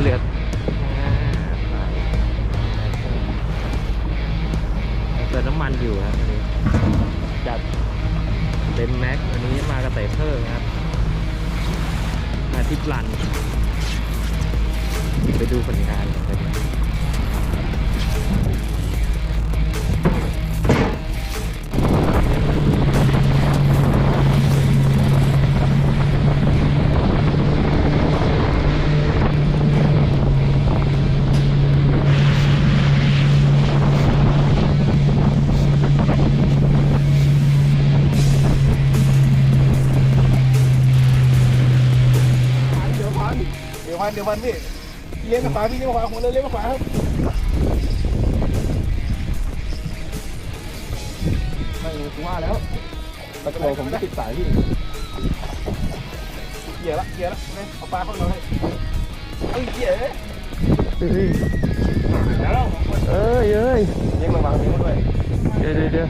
เหลือเติมน้ำมันอยู่ครับอันนี้จัดเต็มแม็กอันนี้มากระเตะเพิ่มครับ มาที่ปลัน ไปดูผลงานกัน เลี้ยงกับฝาพี่เลี้ยงกับฝาผมเลยเลี้ยงกับฝาครับไม่ผมว่าแล้วตะโกนผมจะติดสายพี่เกี่ยละเกี่ยละเเอาปลาเข้ามาให้เอ้ยเกี่ยเอ้ยเดี๋ยวเราสองคนเอ้ยเอ้ยเลี้ยงระวังเลี้ยงด้วยเดี๋ยวเดี๋ยว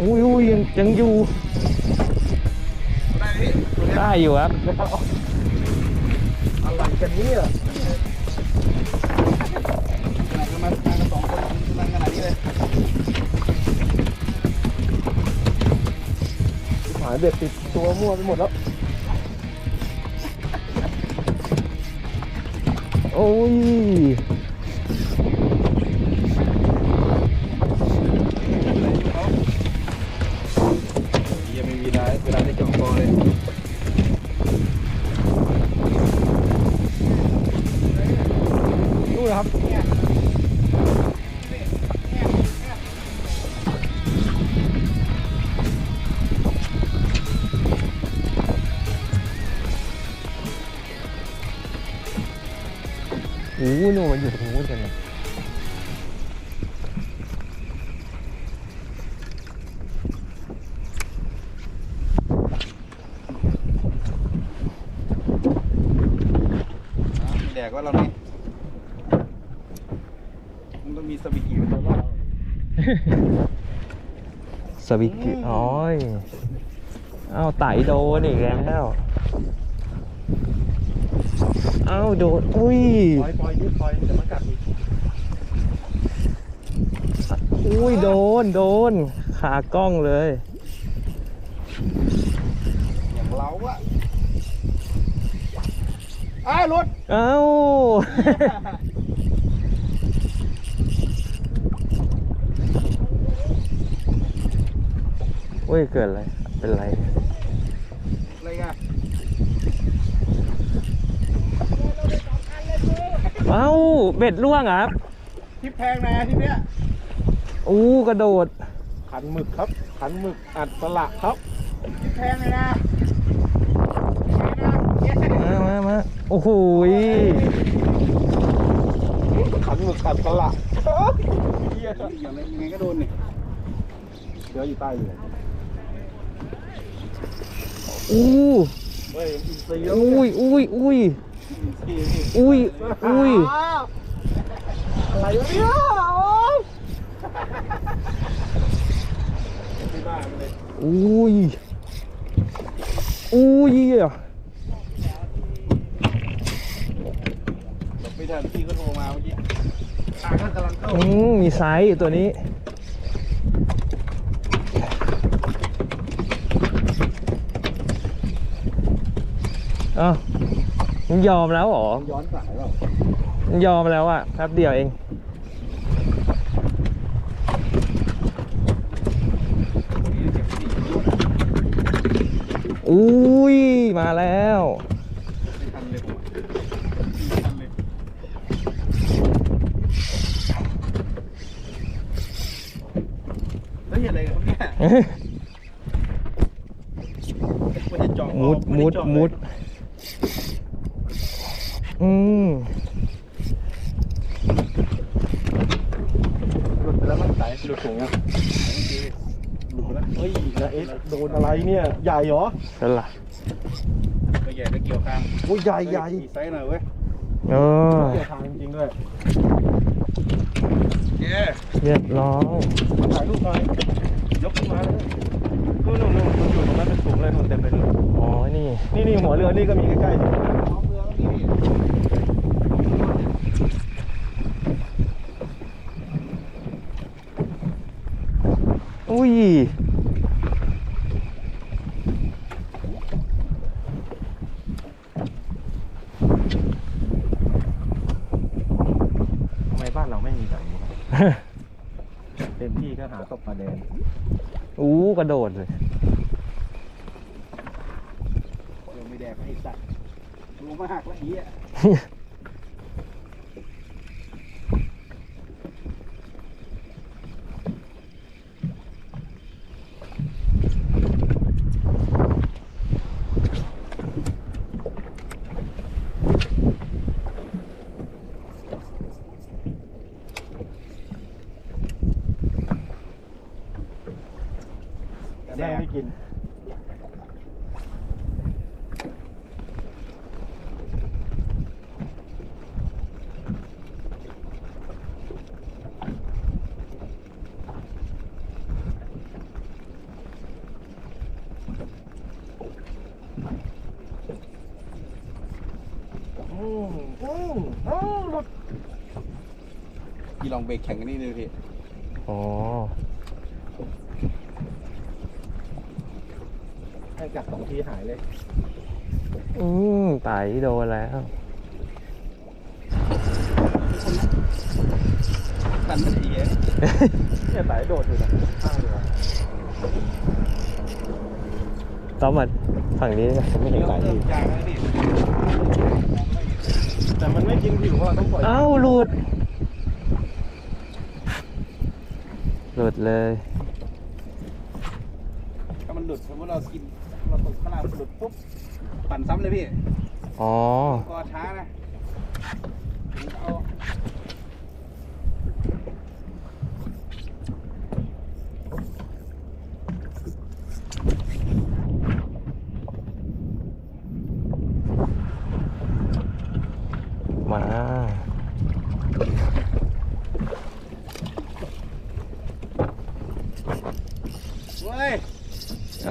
อุ้ยอุ้ยยังยังอยู่ ได้อยู่ครับ อะไรกันเนี่ยขนาดมันมากันสองคนมันขนาดนี้เลยหายเบ็ดติดตัวมั่วไปหมดแล้ว โอ้ย นู่น โดนอีกแล้วเอ้าโดนอุ้ยปล่อยปล่อยดิปล่อยจะมากัดอีกอุ้ยโดนโดนขากล้องเลย อย่างเราอะอ้าวรถเอ้าอุ้ยเกิดอะไรเป็นไรอะไรกัน เอ้าเบ็ดล่วงเหรอครับทิปแพงนะทิปเนี้ยอู้กระโดดขันหมึกครับขันหมึกอัดสละครับทิปแพงเลยนะมามามาโอ้โหยขันหมึกขันสละเฮียอย่างไรยังไงก็โดนนี่เดี๋ยวอยู่ใต้อยู่อู้เฮ้ยอินซีแล้วอุ้ยอุ้ยอุ้ยนี่นี่ อุ้ย อุ้ย อะไรวะเนี่ยโอ๊ยไม่บ้าเลยอุ้ย อุ้ยอะหลบไม่ทันพี่ก็โทรมาเมื่อกี้ตาก็กำลังเข้าอืมมีไซส์ตัวนี้เอ้า มึงยอมแล้วเหรอย้อนสายเปล่ามึงยอมแล้วอะแป๊บเดียวเองอุ้ยมาแล้วไม่ทันเลยผมไม่ทันเลยแล้วเห็นอะไรกันครับเนี่ยควรจะจ่องมุดออกมุดไไจ่องเลยมุด อืมหลุดไปแล้วมั้งสายหลุดถุงหลุดไปแล้วเฮ้ยนะเอ๊ะโดนอะไรเนี่ย ใหญ่เหรอนั่นล่ะก็ใหญ่ก็เกี่ยวข้างโอ้ยใหญ่ใหญ่มีไซส์หน่อยเว้ยเออเกี่ยวข้างจริงๆด้วยเย้เรียบร้อยถ่ายรูปหน่อยยกขึ้นมาเลยนู่นนู่นนู่นอยู่ตรงนั้นเป็นถุงเลยมันเต็มไปเลยนู่นอ๋อนี่นี่หัวเรือนี่ก็มีใกล้ๆ อาเรือก็มีพี่อุ้ย ทำไมบ้านเราไม่มีแบบนี้วะเต็มที่ก็หาตกปลาแดงอู้กระโดดเลยเรือไม่แดกไอ้สัตว์ รู้มากละเหี้ยแม่ไม่กิน อืมอืมอืมหลุด พี่ลองเบรกแข่งกันนี่เลยพี่อ๋อให้กัดสองทีหายเลย อืมไตโดนแล้วตันมันเหี้ยเนี่ยสายโดดอยู่นะข้างเรือต้องมาฝั่งนี้นะผมไม่เห็นไตเริ่อีมกจางแล้วพี่แต่มันไม่กินผิวอะต้องปล่อยเอ้าหลุด หลุดเลยถ้ามันหลุดสมมติเรากินเราตกข้างล่างมันหลุดปุ๊บปั่นซ้ำเลยพี่อ๋อก็ช้านะเอามา เว้ย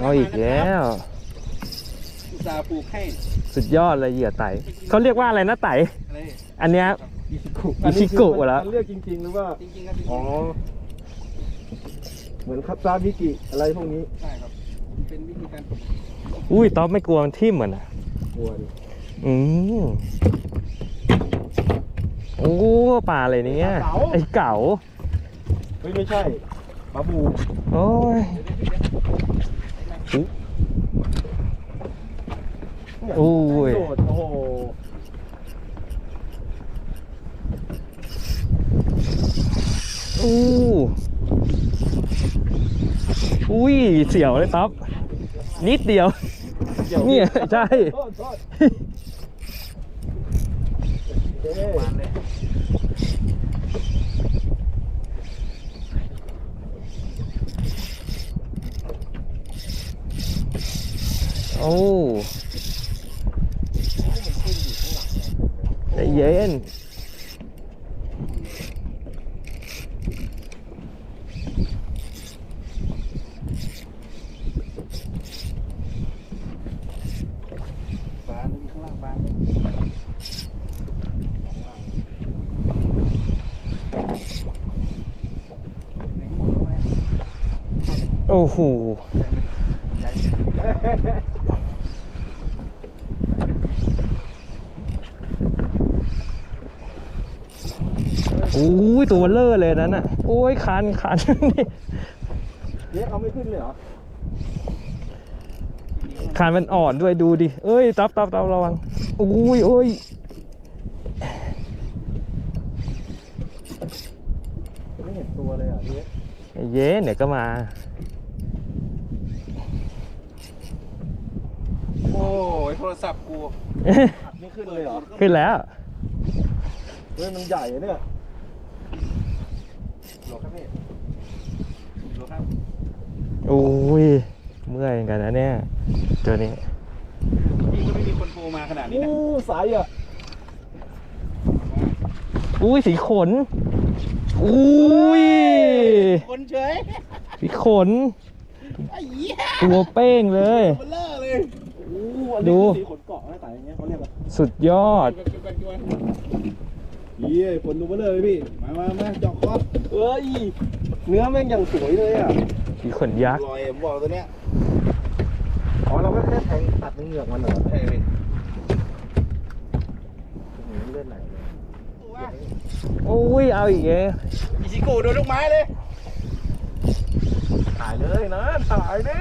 เอาอีกแล้ว อุตส่าห์ปลูกให้สุดยอดเลยเหยื่อไตเขาเรียกว่าอะไรนะไตอะไรอันเนี้ย อิชิกุอิชิกุเหรอ มันเรียกจริงๆหรือว่า จริงๆครับจริงอ๋อ เหมือนคัตซาบิกิอะไรพวกนี้ๆใช่ครับมันเป็นวิธีการปลูกอุ้ยต๊อบไม่กลัวมันทิ่มเหมือนอะ กลัวดิอืมโอ้ปลาอะไรเนี่ยไอ้เก๋าเฮ้ยไม่ใช่ปลาบู โอ้ย เนี่ยอุ้ย โดดโอ้โหอู้อุ้ย เสียวเลยต๊อบนิดเดียว ดี๋วเนี่ยใช่ โทษโทษเอ๊ะวานเลย โอ้ใจเย็น บานอยู่ข้างล่างบานในหมดแล้วไหม โอ้โหโอ้ยตัวเลอะเลยนั้นอะโอ้ยคันคันนี่เอ๊ะเอาไม่ขึ้นเลยเหรอคันมันอ่อนด้วยดูดิ เอ้ยตับตับตับระวังโอ้ยโอ้ยไม่เห็นตัวเลยอะเอ๊ะเย้เดี๋ยวก็มา โอ้ยโทรศัพท์กูอัดไม่ขึ้นเลยเหรอ ขึ้นแล้ว เฮ้ยมันใหญ่อะเนี่ยโห ลครับพี่โหลครับโอ้ยเมื่อยเหมือนกันนะเนี่ยตัวนี้พี่ก็ไม่มีคนโทรมาขนาดนี้นะอู้สายอะอุ้ยสีขนอุ้ยคนเฉยสีขน ไอ้เหี้ยตัวเป้งเลยเบลเลอร์เลยอู้อันดูนี้คือสีขนเกาะนะแต่อย่างเงี้ยเขาเรียกว่าสุดยอดเยี่ยผลดูมาเลยพี่ มามามาจอกคอ เอ้ย เนื้อแม่งอย่างสวยเลยอะมีขนยักษ์ลอยผมบอกตัวเนี้ย อ๋อเราก็แค่แทงตัดเหงือกมันเหรอใช่เลยเลือดไหลเลยโอ้ย เอาอีกเองอิชิโกะโดนลูกไม้เลยถ่ายเลยนะถ่ายดิ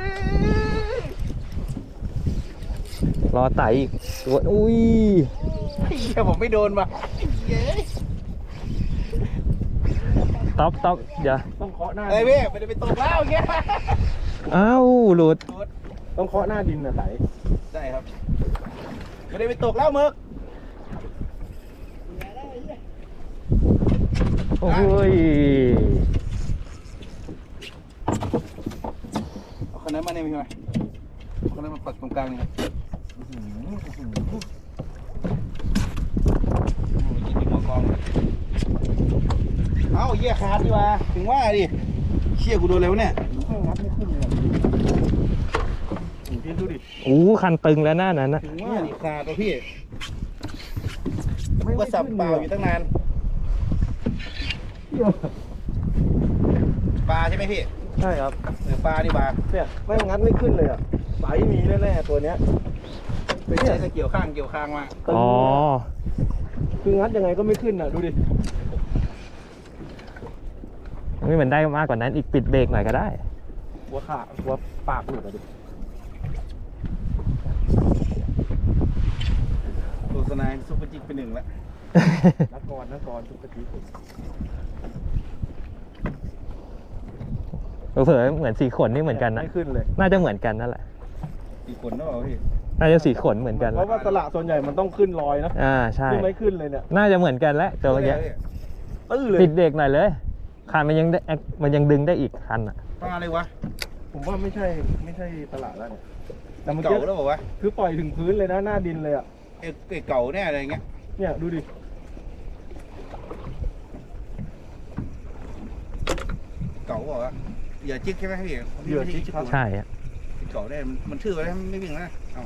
รอไต่อีกตัวอุ้ยเฮียผมไม่โดนว่ะเย้ ต๊อปต๊อปเดี๋ยวต้องเคาะหน้าเฮ้ยพี่ไม่ได้ไปตกแล้วเงี้ยอ้าวหลุดต้องเคาะหน้าดินนะไสใช่ครับไม่ได้ไปตกแล้วมึกโอ้ยเอาคนนั้นมาเนี่ยพี่มาเอาคนนั้นมาปักตรงกลางเนี่ยโอ้ยยิงหัวกองเลยเอ้าเหี้ยขาดดีว่า ถึงว่าดิเชี่ยกูโดนแล้วเนี่ยไม่งัดไม่ขึ้นเลยพี่ดูดิโอ้คันตึงแล้วหน้านั้นนะถึงว่าดิขาดตัวพี่ว่าสับเปล่าอยู่ตั้งนานปลาใช่ไหมพี่ใช่ครับหรือปลานี่ปลาเนี่ยไม่งัดไม่ขึ้นเลยอะไสมีแน่ๆตัวเนี้ยไม่ใช่จะเกี่ยวข้างเกี่ยวข้างมาตึงอ๋อคืองัดยังไงก็ไม่ขึ้นอะดูดิ ไม่เหมือนได้มากกว่านั้นอีกปิดเบรกหน่อยก็ได้ หัวขาหัวปากหลุดอะดิโฆษณาซุปเปอร์จิกเป็นหนึ่งแล้วนักกรนักกรทุกกะทิเผลอๆเหมือนสีขนนี่เหมือนกันนะ ไม่ขึ้นเลย น่าจะเหมือนกันนั่นแหละกี่คนนะเปล่าพี่ น่าจะสีขนเหมือนกันเพราะว่าสละส่วนใหญ่มันต้องขึ้นลอยนะ อ่าใช่นี่ไม่ขึ้นเลยเนี่ย น่าจะเหมือนกันแล้วตัวเมื่อกี้ตื้อเลยปิดเบรกหน่อยเลย คันมันยังได้มันยังดึงได้อีกคันอะปลาอะไรวะ ผมว่าไม่ใช่ไม่ใช่สละแล้วเนี่ยแต่มันเก่าแล้วบอกว่าวะคือปล่อยถึงพื้นเลยนะหน้าดินเลยอะเอ้ยเอ้ยเก่าแน่อะไรเงี้ยเนี่ยดูดิ เก่าบอกว่าวะอย่าจิกใช่ไหมพี่เหยื่อจิ๊กครับ ใช่อะเก่าแน่มันมันชื่ออะไรไม่วิ่งแล้วนะเอ้า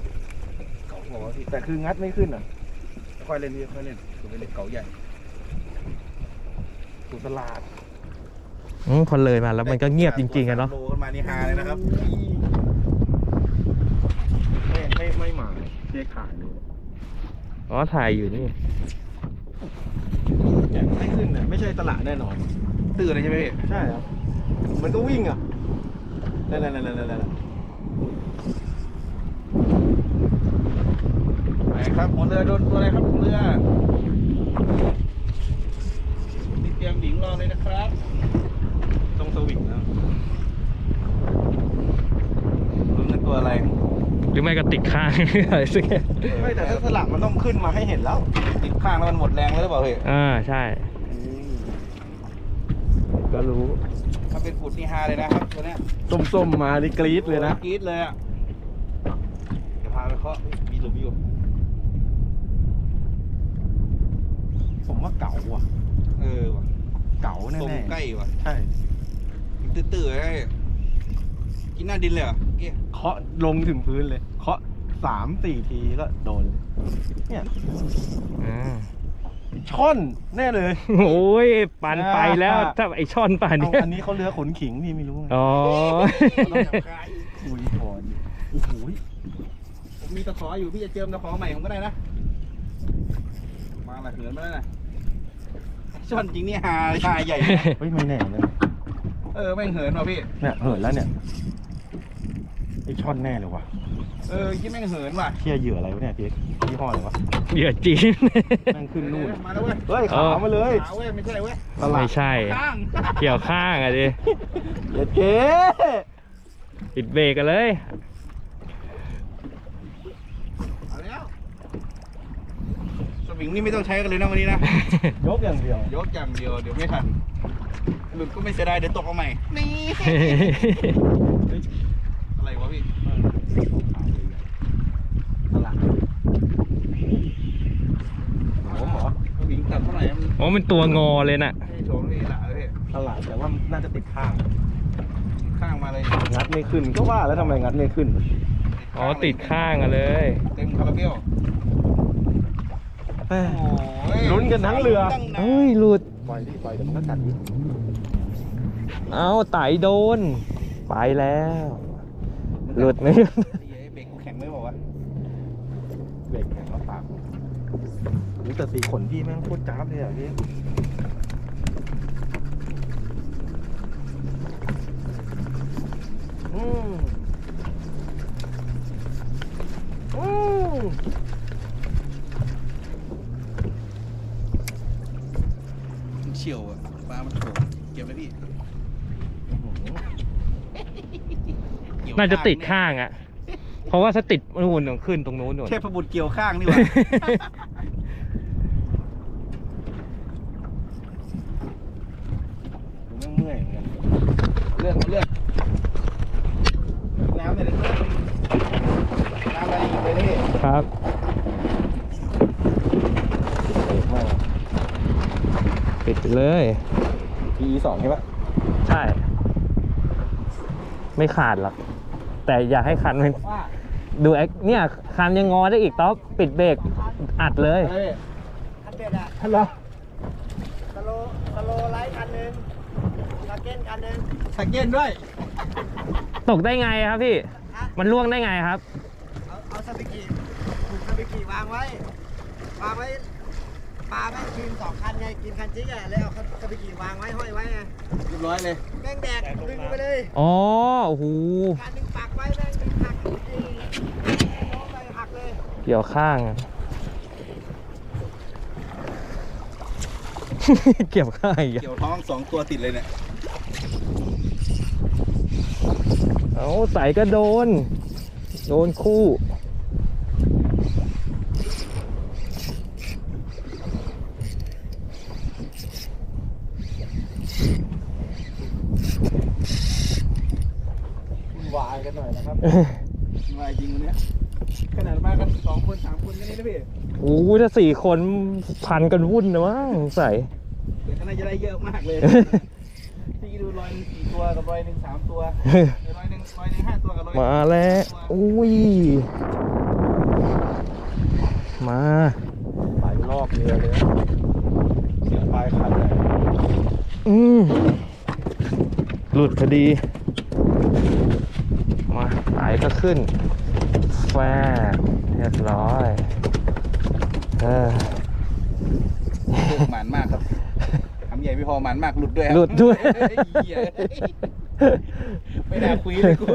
เก่าบอกว่าพี่แต่คืองัดไม่ขึ้นอะค่อยเล่นพี่ค่อยเล่นคือเป็นเล่นเก่าใหญ่ สุดสลาด อืมพอเลยมาแล้วมันก็เงียบจริงๆอะเนาะ โลขึ้นมานี่ฮาเลยนะครับ ไม่ไม่ไม่หมาเจ๊ขายเลยอ๋อถ่ายอยู่นี่เนี่ยไม่ขึ้นเนี่ยไม่ใช่ตลาดแน่นอน ตื้อเลยใช่ไหมพี่ใช่ครับ มันก็วิ่งอะนั่นนั่นนั่นนั่นนั่นไหนครับหัวเรือโดนตัวอะไรครับหัวเรือนี่เตรียมหญิงรอเลยนะครับต้อง สวิงนะรู้เป็นตัวอะไร หรือไม่ก็ติดข้าง อะไรสักอย่างไม่แต่ถ้าสลักมันต้องขึ้นมาให้เห็นแล้ว ติดข้างแล้วมันหมดแรงแล้วหรือเปล่าเพี่อ่าใช่ ก็รู้ ถ้าเป็นฝุ่นนี่ฮาเลยนะครับตัวเนี้ยส้มๆมานี่กรี๊ดเลยนะ กรี๊ดเลยอะเดี๋ยวพาไปเคาะมีหลุมอยู่ผมว่าเก่าว่ะ เออว่ะเก่าแน่ๆใกล้ว่ะ ใช่ ตื้อๆให้กินหน้าดินเลยเหรอเกี้ยเคาะลงถึงพื้นเลย เคาะสามสี่ทีก็โดนเลยเนี่ยอ่าช่อนแน่เลย โอ้ยปันไปแล้วถ้าไอช่อนป่านเอาเนี้ยอันนี้เขาเรือขนขิงพี่ไม่รู้ไงอ๋อต้องจับคายอุ้ยพอนโอ้โหผมมีตะขออยู่พี่จะเจิมตะขอใหม่ผมก็ได้นะ มาละเหินมาแล้วนะช่อนจริงนี่ฮาฮาใหญ่นะ เฮ้ยไม่แน่เลย เออแม่งเหินว่ะพี่ เนี่ยเหินแล้วเนี่ยไอช่อนแน่เลยว่ะเออคิดแม่งเหินว่ะเที่ยเหยื่ออะไรวะเนี่ยพี่ยี่ห้ออะไรวะเหยื่อจีน แม่งขึ้นนู่นเออมาแล้วเว้ยเฮ้ยขาวมาเลยขาวเว้ยไม่ใช่เว้ยตลาไม่ดใช่ ข้างเกี่ยวข้างอะดิเย็ดเก๋ปิดเบรกกันเลย เอาแล้วสวิงนี่ไม่ต้องใช้กันเลยนะวันนี้นะ ยกอย่างเดียวยกอย่างเดียวเดี๋ยวไม่ทัน หลุดก็ไม่เสียดายเดี๋ยวตกเอาใหม่ นี่ อะไรวะพี่ตลาดผมเหรอสวิงตัดเท่าไหร่มันโอ้มันตัวงอเลยน่ะไม่โชว์นี่ละเลยพี่ตลาดแต่ว่าน่าจะติดข้าง ข้างมาเลยงัดไม่ขึ้นก็ว่าแล้วทำไมงัดไม่ขึ้นติดอ๋อติดข้างอะเลย เต็มคาราเบลเอ้ยโอ้ยลุ้นกันทั้งเรือ ตั้นาน เฮ้ยหลุด ปล่อยดิปล่อยเดี๋ยวมันก็กัดดิ เอาไตโดน ไปแล้ว หลุดไหมไอ้เบรกกูแข็งไม่บอกว่าเบรกแข็งแล้วปากนี่แต่สีขนพี่แม่งโคตรจ้าบเลยอะพี่อืมอืมมันเฉียวอะปลามันโผล่เก็บไว้พี่เกี่ ยวน่าจะติดแข้างอะเพราะว่าถ้าติดนู่นขึ้นตรงนู้นนู่น เทพบุตรเกี่ยวข้างนี่หว่า ผมแม่งเมื่อยเหมือนกันเรื่องเรื่องน้ำเนี่ยเรื่องน้ำอะไรอีกเลยนี่ครับเบรกมากปิดไปเลยพีสองใช่ปะใช่ ไม่ขาดหรอก แต่อยากให้คันมันว่าดูแอคเนี่ยคันยังงอได้อีกต๊อบปิดเบรกอัดเลยเฮ้ยคันเบ็ดอะฮัลโหลสโลสโลไลท์คันหนึ่งลาเก้นคันหนึ่งสเก็นด้วย ตกได้ไงครับพี่ มันล่วงได้ไงครับ เอาเอาซาบิกิถูกซาบิกิวางไว้ วางไว้ ปลาแม่งกินสองคันไงกินคันจิ๊กอะเลยเอาซาบิกิวางไว้ห้อยไว้ไงเรียบร้อยเลยแม่งแดกดึงไปเลยอ๋อโอ้โหคันหนึ่งปักไว้แม่งดึงหักไอ้น้องไปหักเลยเกี่ยวข้างอะเกี่ยวข้างอีกอะเกี่ยวท้องสองตัวติดเลยเนี่ยเอาใส่ก็โดน โดนคู่ วายกันหน่อยนะครับ มาจริงวันเนี้ยขนาดมากันสองค นสามคนกันนี่นะพี่โอ้โหถ้าสี่คนพันกันวุ่นนะมั้งใส่เดี๋ยวข้างในจะได้เยอะมากเลยพี่ดูรอยหนึ่งสี่ตัวกับรอยหนึ่งสามตัวเดี๋ยวรอยหนึ่งรอยหนึ่งห้าตัวกับรอยหนึ่งมาแล้วอุ้ยมาไปลอกเรือเลยนะเสียปลายคันเลยอืมหลุดพอดีมาสายก็ขึ้นแฟบ เรียบร้อย เออหมานมากครับทำใหญ่ไม่พอหมานมากหลุดด้วยครับหลุดด้วยเหี้ยไม่น่าคุยเลยกู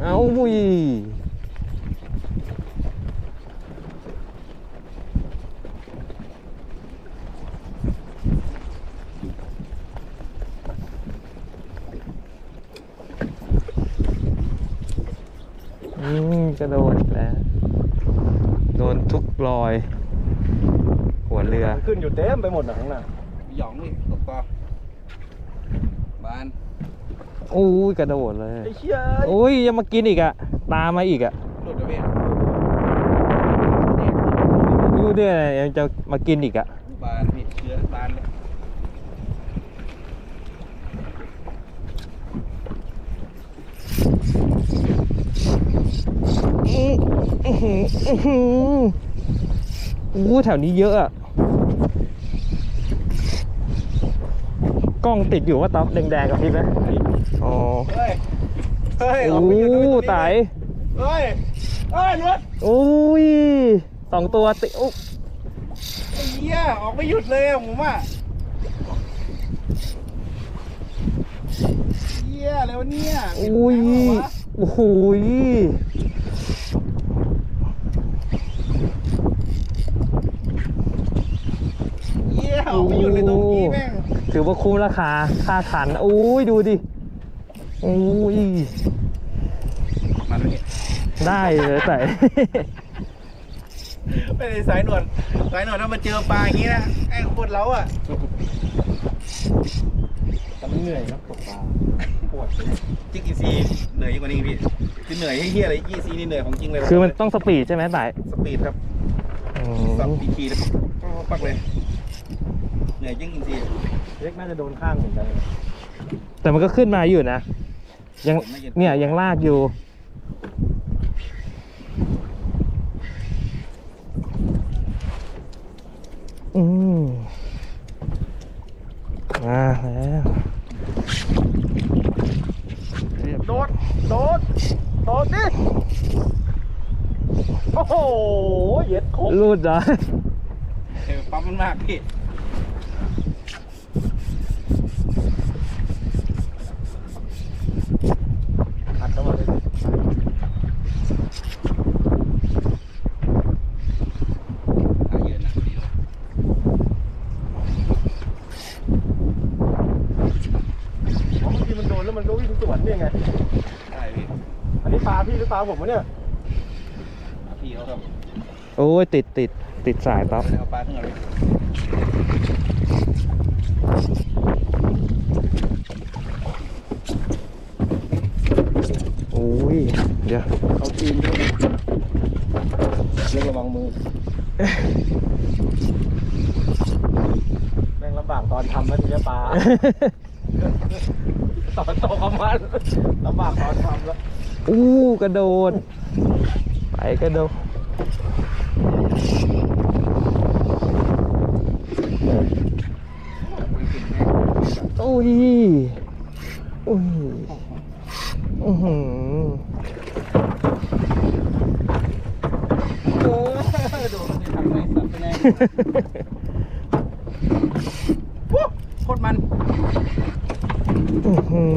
เอาบุยอืม กระโดดอีกแล้ว โดนทุกรอย หัวเรือ ขึ้นอยู่เต็มไปหมดนะข้างหน้าหยองนี่ตกต่อบานโอ้ยกระโดดเลยไอ้เชี่ยโอ้ยยังมากินอีกอะตามมาอีกอะหลุดแล้วพี่ยูเนี่ยยังจะมากินอีกอะ บานพี่เชื้อบานเลย อื้อ อื้อหืออื้อหือโอ้แถวนี้เยอะอะกล้องติดอยู่ว่าต๊อบแดงๆกับพี่ไหมอ๋อเฮ้ย เฮ้ยโอ้กไปยืนตรงนี้ตาย เฮ้ย เฮ้ยรถโอ้ยสองตัวติโอ้ไอ้เหี้ยออกไม่หยุดเลยอะผมอะเหี้ยอะไรวะเนี่ยโอ้ยเป็นไงวะโอ้โหย เหี้ย ออกไม่หยุดเลยตรงนี้แม่งถือว่าคุ้มราคา ค่าขันโอ้ยดูดิโอ้ยมันไม่ได้เลยใส่ไม่ได้สายหนวดสายหนวดถ้ามาเจอปลาอย่างงี้นะไอ้โคตรเล้าอะแต่มันเหนื่อยนะตกปลาปวดเลยจิกอีซีเหนื่อยยิ่งกว่านี้พี่คือเหนื่อยให้เฮียอะไรอีซีนี่เหนื่อยของจริงเลยคือมันต้องสปีดใช่ไหมสายสปีดครับอืสับมปีคีแล้วปักเลย เหนื่อยจริงจริงเล็กน่าจะโดนข้างเหมือนกันแต่มันก็ขึ้นมาอยู่นะ ยังเนี่ยยังลากอยู่ อืมมาแล้วโดด โดด โดดดิ โอ้โห เย็ดโคกรูดเหรอ เออปั๊มมันมากพี่ อัดเข้ามาเลย หาเยอะนะดีเลย เพราะบางทีมันโดนแล้วมันก็วิ่งสวนเนี่ยไง ใช่พี่ อันนี้ปลาพี่หรือปลาผมวะเนี่ยหาพี่เขาครับโอ้ยติดติดติดสายปั๊บเอาปลาขึ้นมาเลยโอ้ยเดี๋ยวเอาจีนด้วยเรื่องระวังมือแม่งลำบากตอนทำแล้วทีนี้ปลาตอนโตเขามันลำบากตอนทำแล้ว อู้กระโดด ไปกระโดดโอ้ยโอ้ยอือหือโอ้โดนมันจะทำไงสัตว์ไปแน่วู้โคตรมันอือหือ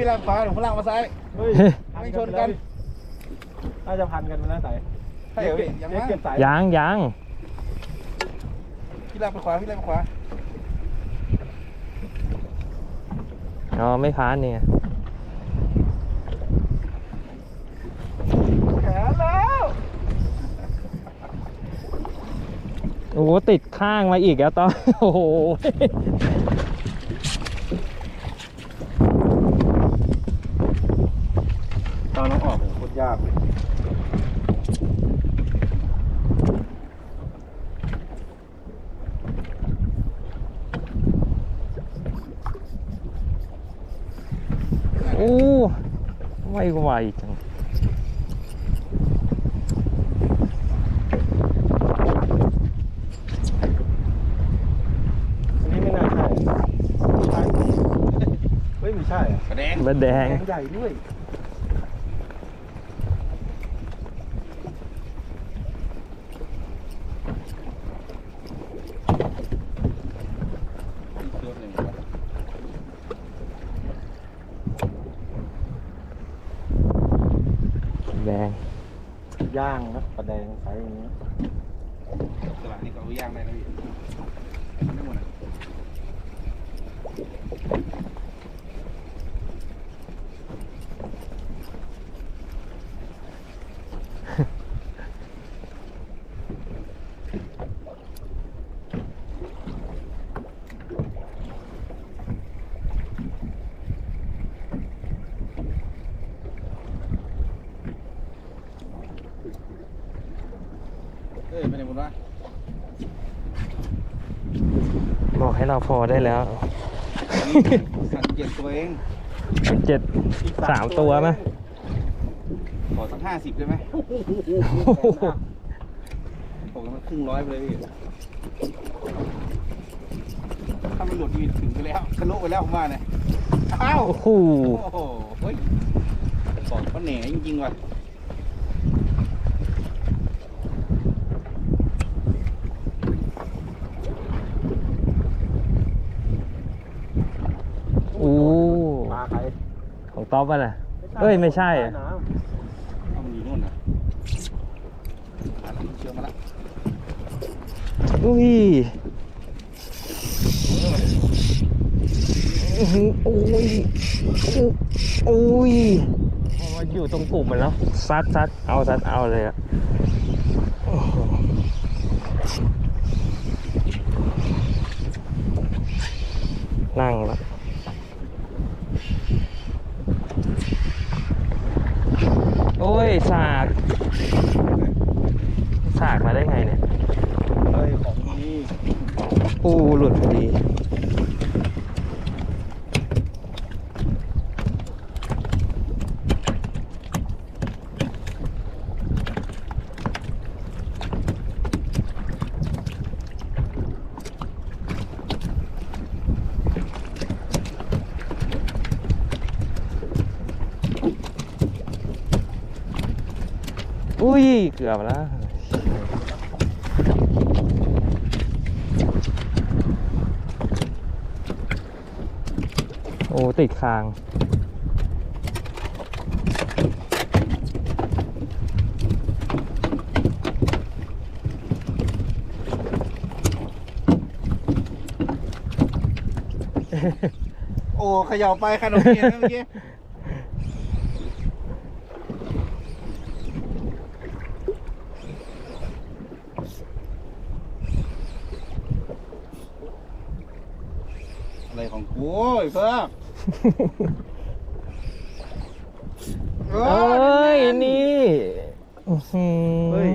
พี่ลางขวาหรือพลังมาซ้าย เฮ้ยไม่ชนกัน น่าจะพันกันไปแล้วสายใช่เหรอพี่ยังเด็กไงเก็บสายยังยังพี่ลางไปขวาพี่ลางไปขวาอ๋อไม่พานเนี่ยแขนแล้วโอ้โหติดข้างมาอีกแล้วตอนโอ้โห ตอนน้องออกโคตรยากเลย โอ้ ไวไวจังอันนี้ไม่น่าใช่ใช่เฮ้ยไม่ใช่อะกระแดงบะแดงแดงใหญ่ด้วย ตัวหนึ่ง แดง ย่างนะปลาแดงใส่อย่างนี้ตลาดนี้ก็เอาย่างได้นะพี่ไม่หมดอะ เอ้ยไปไหนหมดวะ บอกให้ เราพอได้แล้วสั่งเจ็ดตัวเองเจ็ดสามตัวไหมขอสักห้าสิบได้ไหมโอ้โหผมมันครึ่งร้อยไปเลยพี่ถ้ามันหลุดมีถึงไปแล้วทะลุไปแล้วผมว่าเนี่ยอ้าวโอ้โหโอ้โหเฮ้ยบอกว่าเหน่จริงๆว่ะ โอ้ ปลา ของต๊อปป่ะน่ะเอ้ยไม่ใช่อะเอามันอยู่นู่นนะมาแล้วเชื่อมาแล้วอุ้ยอื้อหือโอ้ยโอ้ยพอมาอยู่ตรงกลุ่มมันแล้วซัดซัดเอาซัดเอาเลยอะโอ้โหนั่งแล้ว โอ้ย สาก สากมาได้ไงเนี่ย เฮ้ยของดี ปูหลุดพอดี อุ้ย เกือบแล้ว โอ้ ติด คาง โอ้เขย่าไปขนมเทียนเมื่อกี้อะไรของกูไอ้เพิ่ม เอ้ยนี่อื้อหือเฮ้ย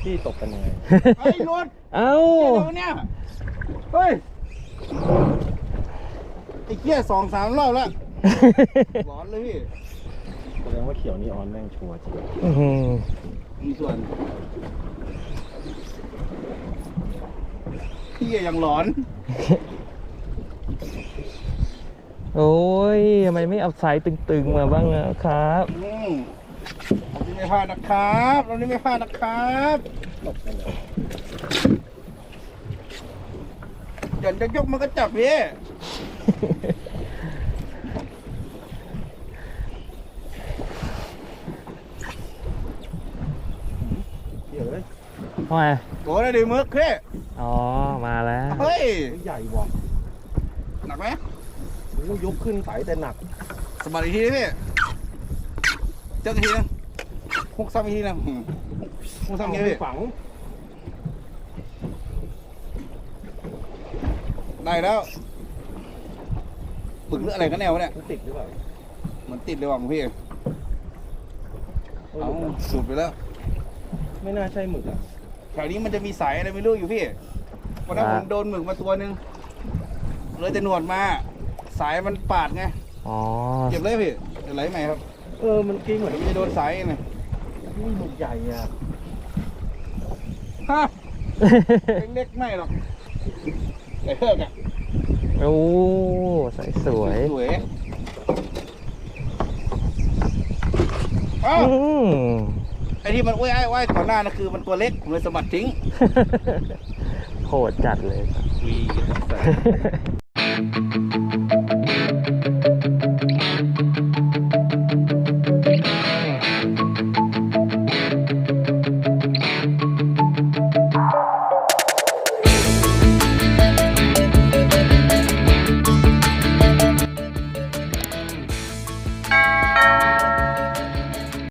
พี่ตกกันยังไงไอ้รถเอ้าเดี๋ยวเนี่ยเฮ้ยไอ้เกี้ยสองสามรอบแล้วร้อนเลยพี่แสดงว่าเขียวนีออนแม่งชัวร์จริงอื้อหือมีส่วนพี่ยังร้อน โอ้ยทำไมไม่เอาไซส์ตึงๆมาบ้างอะครับอืมเรานี่ไม่พลาดนะครับเรานี่ไม่พลาดนะครับตกกันเลยหย่อนจะยกมันก็จับพี่เขียวเลยทำไมโอ้ยดิมึกพี่อ๋อมาแล้ว เฮ้ย ใหญ่ว่ะห นักไหมโอ้ยกขึ้นใสแต่หนัก สมัครอีกทีดิพี่เจอกันทีนึงฮุกซ้ำอีกทีนึงอืมฮุกซ้ำอีกทีพี่ฝัง ได้แล้วบึกหรืออะไรกันแนวะเนี่ย มันติดหรือเปล่าเหมือนติดเลยว่ะหลวงพี่ เอเอาอสุดไปแล้ว ไม่น่าใช่หมึกอะ แถวนี้มันจะมีสายอะไรไม่รู้อยู่พี่ วันนั้นอ่าผมโดนหมึกมาตัวหนึ่ง เลยแต่หนวดมา สายมันปาดไง อ๋อ เก็บเลยพี่เดี๋ยวไหลใหม่ครับ เออ มันกิ้งเหมือนเดี๋ยวมันจะโดนสายไงนี่หมึกใหญ่อะฮะเล็กๆไม่หรอกไอ้เพิกอะโอ้ใสสวยสวยอ้าวอืมไอ้ที่มันอ้วยไอ้อ้วยก่อนหน้านะคือมันตัวเล็กผมเลยสะบัดทิ้งโหดจัดเลย วี